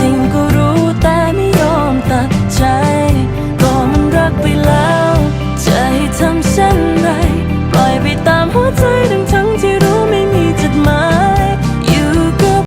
จริงก็รู้แต่ไม่ยอมตัดใจ ก็มันรักไปแล้ว จะให้ทำเช่นไร ปล่อยไปตามหัวใจ